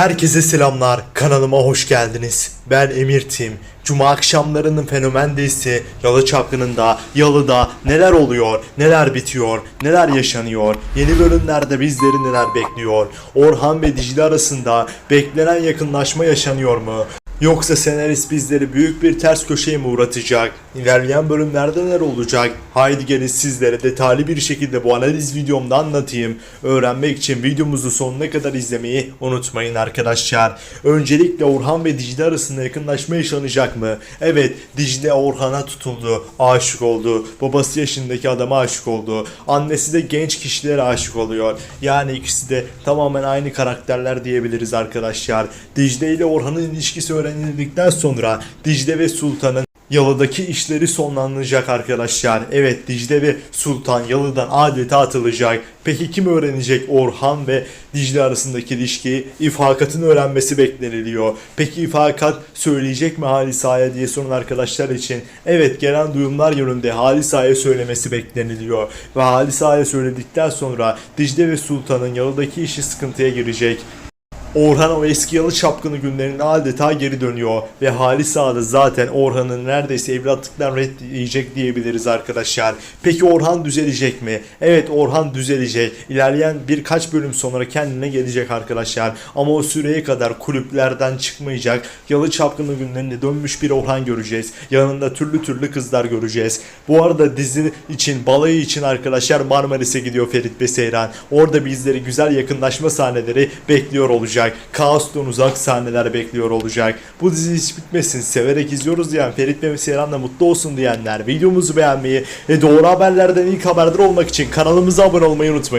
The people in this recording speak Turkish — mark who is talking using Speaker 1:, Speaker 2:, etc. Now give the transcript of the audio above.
Speaker 1: Herkese selamlar, kanalıma hoş geldiniz. Ben Emir Tim. Cuma akşamlarının fenomen dizisi Yalı Çapkını'nda, Yalı'da neler oluyor, neler bitiyor, neler yaşanıyor, yeni bölümlerde bizleri neler bekliyor, Orhan ve Dicle arasında beklenen yakınlaşma yaşanıyor mu? Yoksa senarist bizleri büyük bir ters köşeye mi uğratacak? İlerleyen bölümlerde neler olacak? Haydi gelin sizlere detaylı bir şekilde bu analiz videomda anlatayım. Öğrenmek için videomuzu sonuna kadar izlemeyi unutmayın arkadaşlar. Öncelikle Orhan ve Dicle arasında yakınlaşma yaşanacak mı? Evet Dicle Orhan'a tutuldu, aşık oldu. Babası yaşındaki adama aşık oldu. Annesi de genç kişilere aşık oluyor. Yani ikisi de tamamen aynı karakterler diyebiliriz arkadaşlar. Dicle ile Orhan'ın ilişkisi öğrenildikten sonra Dicle ve Sultan'ın Yalı'daki işleri sonlanacak arkadaşlar. Evet Dicle ve Sultan Yalı'dan adeta atılacak. Peki kim öğrenecek Orhan ve Dicle arasındaki ilişkiyi? İfakatın öğrenmesi bekleniliyor. Peki ifakat söyleyecek mi Halisa'ya diye sorun arkadaşlar için. Evet gelen duyumlar yönünde Halisa'ya söylemesi bekleniliyor. Ve Halisa'ya söyledikten sonra Dicle ve Sultan'ın Yalı'daki işi sıkıntıya girecek. Orhan o eski yalı çapkını günlerine adeta geri dönüyor ve Halis Ağa da zaten Orhan'ın neredeyse evlatlıktan red yiyecek diyebiliriz arkadaşlar. Peki Orhan düzelecek mi? Evet Orhan düzelecek. İlerleyen birkaç bölüm sonra kendine gelecek arkadaşlar. Ama o süreye kadar kulüplerden çıkmayacak. Yalı çapkını günlerine dönmüş bir Orhan göreceğiz. Yanında türlü türlü kızlar göreceğiz. Bu arada dizi için, balayı için arkadaşlar Marmaris'e gidiyor Ferit ve Seyran. Orada bizleri güzel yakınlaşma sahneleri bekliyor olacak. Kaostan uzak sahneler bekliyor olacak. Bu dizi hiç bitmesin. Severek izliyoruz diyen Ferit ve Seyran da mutlu olsun diyenler videomuzu beğenmeyi ve doğru haberlerden ilk haberdar olmak için kanalımıza abone olmayı unutmayın.